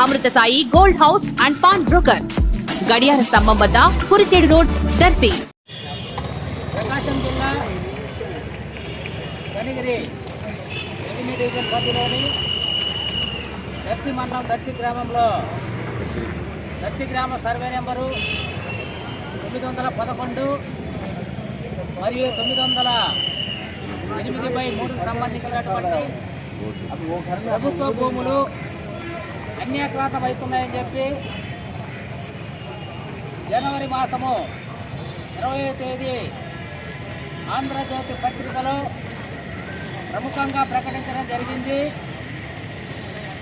Amrutha Sai gold house and pawn brokers. గడియార స్తంభం వద్ద కురిచేడు రోడ్ దర్శి. ప్రకాశం జిల్లా కనిగిరి రెవెన్యూ పరిధిలోని దర్శి మండలం దర్శి గ్రామంలో దర్శి గ్రామ సర్వే నెంబరు తొమ్మిది వందల పదకొండు మరియు తొమ్మిది వందల ఎనిమిది బై మూడుకు సంబంధించినటువంటి ప్రభుత్వ భూములు అన్యాక్రాంతం అవుతున్నాయని చెప్పి జనవరి మాసము ఇరవై తేదీ ఆంధ్రజ్యోతి పత్రికలో ప్రముఖంగా ప్రకటించడం జరిగింది.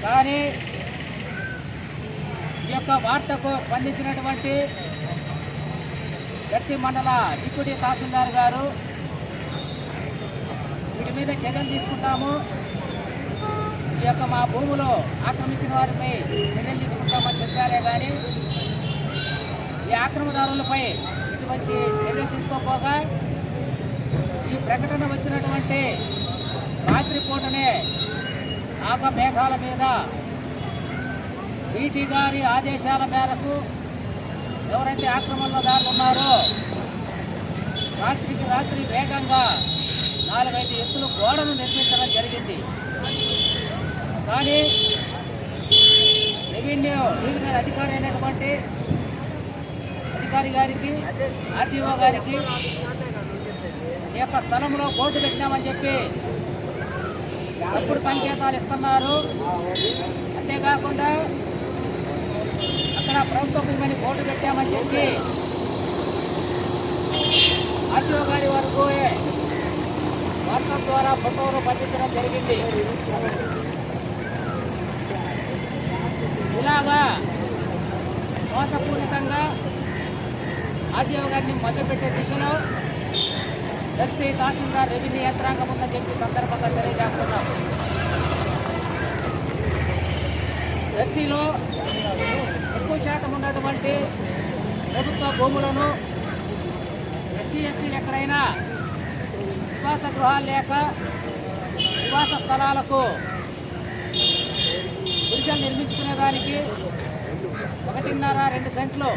కానీ ఈ యొక్క వార్తకు స్పందించినటువంటి గట్టి మండల డిప్యూటీ తహసీల్దార్ గారు వీటి మీద చర్యలు తీసుకుంటాము. ఈ యొక్క మా భూములో ఆక్రమించిన వారిపై చర్యలు తీసుకుంటామని చెప్పారే కానీ ఈ ఆక్రమదారులపై ఇటువంటి చర్యలు తీసుకోపోగా ఈ ప్రకటన వచ్చినటువంటి రాత్రి పూటనే ఆక మేఘాల మీద ఈటీ గారి ఆదేశాల మేరకు ఎవరైతే ఆక్రమణదారులు ఉన్నారో రాత్రికి రాత్రి వేగంగా నాలుగైదు ఎత్తులు గోడను నిర్మించడం జరిగింది. కానీ రెవెన్యూ డివిజనల్ అధికారి అయినటువంటి అధికారి గారికి ఆర్టీఓ గారికి ఈ యొక్క స్థలంలో బోర్డు పెట్టినామని చెప్పి తప్పుడు సంకేతాలు ఇస్తున్నారు. అంతేకాకుండా అక్కడ ప్రభుత్వ భూమిని బోర్డు పెట్టామని చెప్పి ఆర్టీఓ గారి వరకు వాట్సాప్ ద్వారా ఫోటోలు పంపించడం జరిగింది. మోసపూరితంగా ఆర్టీఓ గారిని మొదలుపెట్టే దిశలో ఎస్పీ తహసీల్దార్ రెవెన్యూ యంత్రాంగం ఉందని చెప్పి సందర్భంగా తెలియజేస్తున్నాం ఎస్సీలో ఎక్కువ శాతం ఉన్నటువంటి ప్రభుత్వ భూములను ఎస్సీ ఎస్టీలు ఎక్కడైనా నివాస గృహాలు లేక నివాస స్థలాలకు గురిజలు నిర్మించుకునే దానికి ఒకటిన్నర రెండు సెంట్లు.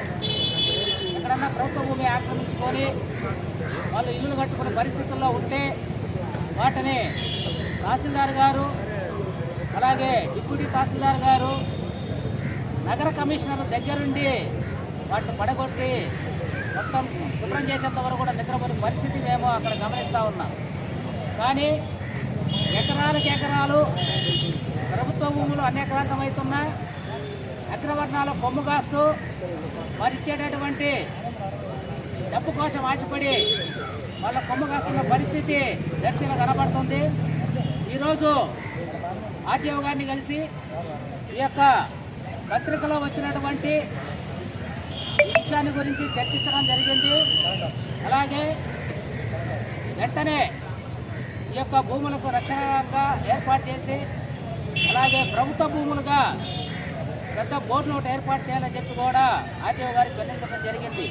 ఎక్కడన్నా ప్రభుత్వ భూమి ఆక్రమించుకొని వాళ్ళు ఇల్లులు కట్టుకునే పరిస్థితుల్లో ఉంటే వాటిని తహసీల్దార్ గారు అలాగే డిప్యూటీ తహసీల్దార్ గారు నగర కమిషనర్ దగ్గరుండి వాటిని పడగొట్టి మొత్తం శుభ్రం చేసేంత వరకు కూడా నిద్రపోయిన పరిస్థితి మేము అక్కడ గమనిస్తూ ఉన్నాం. కానీ ఎకరాలకు ఎకరాలు ప్రభుత్వ భూములు అనేకాంతమవుతున్నా అగ్రవర్ణాలు కొమ్ము కాస్తూ మరిచేటటువంటి డబ్బు కోసం ఆశపడి వాళ్ళ కొమ్ము కాస్తున్న పరిస్థితి దర్శన కనబడుతుంది. ఈరోజు ఆర్టీఓ గారిని కలిసి ఈ యొక్క పత్రికలో వచ్చినటువంటి విషయాన్ని గురించి చర్చించడం జరిగింది. అలాగే వెంటనే ఈ యొక్క భూములకు రక్షణగా ఏర్పాటు చేసి అలాగే ప్రభుత్వ భూములుగా పెద్ద బోర్డు ఒకటి ఏర్పాటు చేయాలని చెప్పి కూడా ఆర్టీఓ గారికి విన్నవించడం జరిగింది.